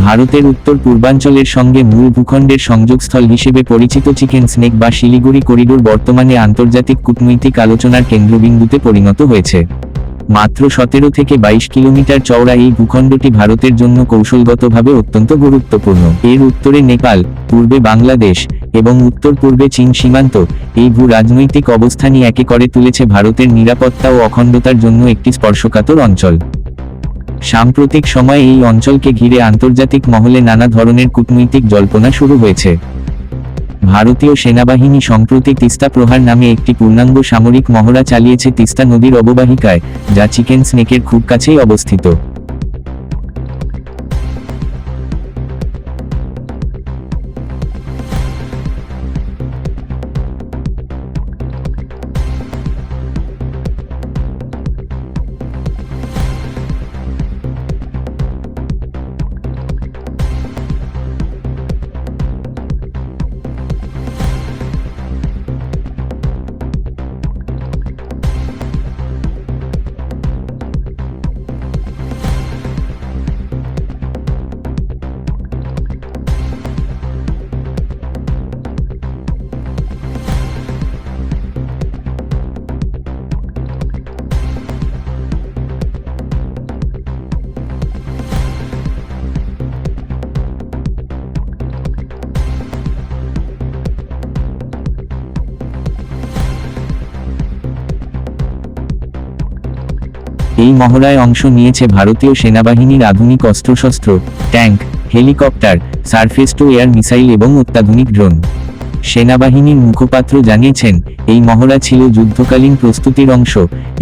ভারতের উত্তর পূর্বাঞ্চলের সঙ্গে মূল ভূখণ্ডের সংযোগস্থল হিসেবে পরিচিত চিকেন স্নেক বা শিলিগুড়ি করিডোর বর্তমানে আন্তর্জাতিক কূটনৈতিক আলোচনার কেন্দ্রবিন্দুতে পরিণত হয়েছে। মাত্র সতেরো থেকে বাইশ কিলোমিটার চওড়া এই ভূখণ্ডটি ভারতের জন্য কৌশলগতভাবে অত্যন্ত গুরুত্বপূর্ণ। এর উত্তরে নেপাল, পূর্বে বাংলাদেশ এবং উত্তর পূর্বে চীন সীমান্ত এই ভূ রাজনৈতিক অবস্থানই একে করে তুলেছে ভারতের নিরাপত্তা ও অখণ্ডতার জন্য একটি স্পর্শকাতর অঞ্চল। সাম্প্রতিক সময়ে এই অঞ্চলকে ঘিরে আন্তর্জাতিক মহলে নানা ধরনের কূটনৈতিক জল্পনা শুরু হয়েছে। ভারতীয় সেনাবাহিনী সম্প্রতি তিস্তা প্রহার নামে একটি পূর্ণাঙ্গ সামরিক মহড়া চালিয়েছে তিস্তা নদীর অববাহিকায়, যা চিকেন স্নেকের খুব কাছেই অবস্থিত। এই মহড়ায় অংশ নিয়েছে ভারতীয় সেনাবাহিনীর আধুনিক অস্ত্রশস্ত্র, tank, helicopter, surface to air missile এবং অত্যাধুনিক ড্রোন। সেনাবাহিনীর মুখপাত্র জানিয়েছেন, এই মহড়া ছিল যুদ্ধকালীন প্রস্তুতির অংশ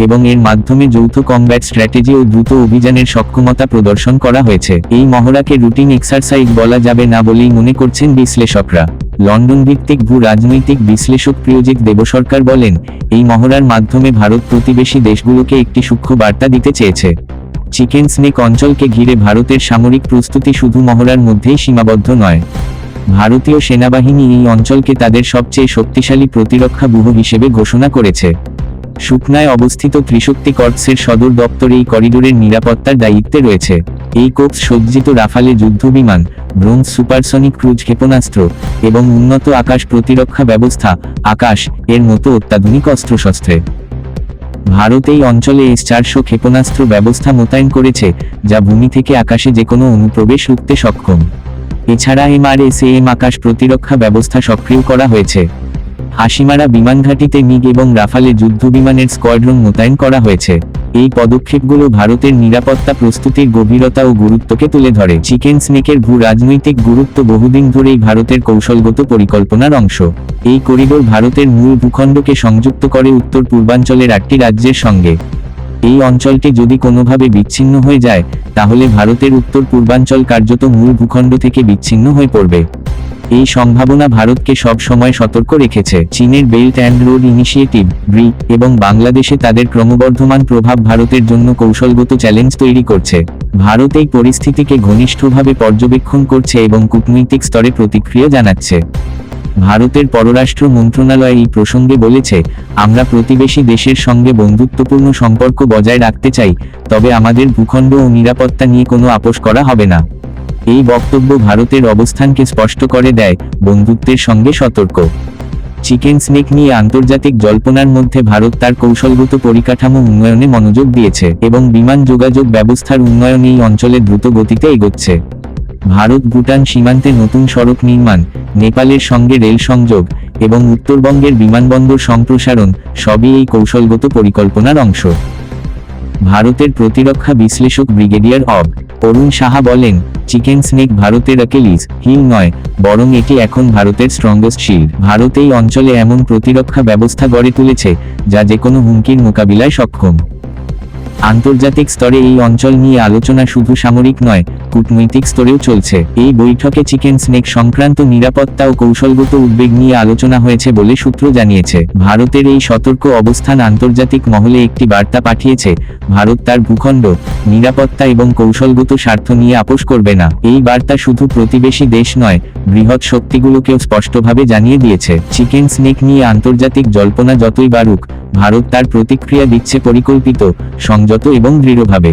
এবং এর মাধ্যমে যৌথ কমব্যাট স্ট্র্যাটেজি ও দ্রুত অভিযানের সক্ষমতা প্রদর্শন করা হয়েছে। এই মহড়াকে রুটিন এক্সারসাইজ বলা যাবে না বলেই মনে করছেন বিশ্লেষকরা। লন্ডন ভিত্তিক ভূ রাজনৈতিক বিশ্লেষক প্রিয়জিৎ দেবসরকার বলেন, এই মহড়ার মাধ্যমে ভারত প্রতিবেশী দেশগুলোকে একটি সূক্ষ্ম বার্তা দিতে চেয়েছে। চিকেন স্নেক অঞ্চলকে ঘিরে ভারতের সামরিক প্রস্তুতি শুধু মহড়ার মধ্যেই সীমাবদ্ধ নয়। ভারতীয় সেনাবাহিনী এই অঞ্চলকে তাদের সবচেয়ে শক্তিশালী প্রতিরক্ষা ব্যুহ হিসেবে ঘোষণা করেছে। সুকনায় অবস্থিত ত্রিশক্তি কর্পসের সদর দপ্তর এই করিডোরের নিরাপত্তার দায়িত্বে রয়েছে। এই কোপস সজ্জিত রাফালে যুদ্ধবিমান, ব্রোঞ্জ সুপারসনিক ক্রুজ ক্ষেপণাস্ত্র এবং উন্নত আকাশ প্রতিরক্ষা ব্যবস্থা, আকাশ, এর মতো অত্যাধুনিক অস্ত্রশস্ত্রে। ভারত এই অঞ্চলে এস চারশো ক্ষেপণাস্ত্র ব্যবস্থা মোতায়েন করেছে, যা ভূমি থেকে আকাশে যে কোনো অনুপ্রবেশ রুখতে সক্ষম। এছাড়া এমআরএসএএম আকাশ প্রতিরক্ষা ব্যবস্থা সক্রিয় করা হয়েছে। হাসিমারা বিমানঘাটিতে মিগ এবং রাফালে যুদ্ধ যুদ্ধবিমানের স্কোয়াড্রন মোতায়েন করা হয়েছে। এই পদক্ষেপগুলো ভারতের নিরাপত্তা প্রস্তুতির গভীরতা ও গুরুত্বকে তুলে ধরে। চিকেন স্নেকের ভূ রাজনৈতিক গুরুত্ব বহুদিন ধরেই ভারতের কৌশলগত পরিকল্পনার অংশ। এই করিডোর ভারতের মূল ভূখণ্ডকে সংযুক্ত করে উত্তর পূর্বাঞ্চলের আটটি রাজ্যের সঙ্গে। এই অঞ্চলটি যদি কোনোভাবে বিচ্ছিন্ন হয়ে যায়, তাহলে ভারতের উত্তর পূর্বাঞ্চল কার্যত মূল ভূখণ্ড থেকে বিচ্ছিন্ন হয়ে পড়বে। এই সম্ভাবনা ভারতকে সব সময় সতর্ক রেখেছে। চীনের belt and road initiative, BRI, এবং বাংলাদেশে তাদের ক্রমবর্ধমান প্রভাব ভারতের জন্য কৌশলগত চ্যালেঞ্জ তৈরি করছে। ভারত এই পরিস্থিতিকে ঘনিষ্ঠভাবে পর্যবেক্ষণ করছে এবং কূটনৈতিক স্তরে প্রতিক্রিয়া জানাচ্ছে। ভারতের পররাষ্ট্র মন্ত্রণালয় এই প্রসঙ্গে বলেছে, আমরা প্রতিবেশী দেশের সঙ্গে বন্ধুত্বপূর্ণ সম্পর্ক বজায় রাখতে চাই, তবে আমাদের ভূখণ্ড ও নিরাপত্তা নিয়ে কোনো আপোষ করা হবে না। এই বক্তব্য ভারতের অবস্থানকে স্পষ্ট করে দেয়, বন্ধুত্বের সঙ্গে সতর্ক। চিকেন স্নেক নিয়ে আন্তর্জাতিক জল্পনার মধ্যে ভারত তার কৌশলগত পরিকাঠামো উন্নয়নে মনোযোগ দিয়েছে এবং বিমান যোগাযোগ ব্যবস্থার উন্নয়ন এই অঞ্চলে দ্রুত গতিতে এগোচ্ছে। ভারত ভুটান সীমান্তে নতুন সড়ক নির্মাণ, নেপালের সঙ্গে রেল সংযোগ এবং উত্তরবঙ্গের বিমানবন্দর সম্প্রসারণ, সবই এই কৌশলগত পরিকল্পনার অংশ। ভারতের প্রতিরক্ষা বিশ্লেষক ব্রিগেডিয়ার অব অরুণ সাহা বলেন, চিকেন স্নেক ভারতের অ্যাকেলিস হিল নয়, বরং এটি এখন ভারতের স্ট্রংগেস্ট শিল্ড ভারত এই অঞ্চলে এমন প্রতিরক্ষা ব্যবস্থা গড়ে তুলেছে, যা যে কোনো হুমকির মোকাবিলায় সক্ষম। আন্তর্জাতিক স্তরে এই অঞ্চল নিয়ে আলোচনা শুধু সামরিক নয়, কূটনৈতিক স্তরেও চলছে। এই বৈঠকে চিকেন স্নেক সংক্রান্ত নিরাপত্তা ও কৌশলগত উদ্বেগ নিয়ে আলোচনা হয়েছে বলে সূত্র জানিয়েছে। ভারতের এই সতর্ক অবস্থান আন্তর্জাতিক মহলে একটি বার্তা পাঠিয়েছে, ভারত তার ভূখণ্ড, নিরাপত্তা এবং কৌশলগত স্বার্থ নিয়ে আপোষ করবে না। এই বার্তা শুধু প্রতিবেশী দেশ নয়, বৃহৎ শক্তিগুলোকেও স্পষ্টভাবে জানিয়ে দিয়েছে। চিকেন স্নেক নিয়ে আন্তর্জাতিক জল্পনা যতই বাড়ুক, ভারত তার প্রতিক্রিয়া দিচ্ছে পরিকল্পিত সংযত এবং দৃঢ়ভাবে।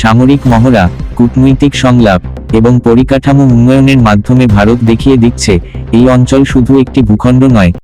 সামরিক মহড়া, কূটনৈতিক সংলাপ এবং পরিকাঠামো উন্নয়নের মাধ্যমে ভারত দেখিয়ে দিচ্ছে, এই অঞ্চল শুধু একটি ভূখণ্ড নয়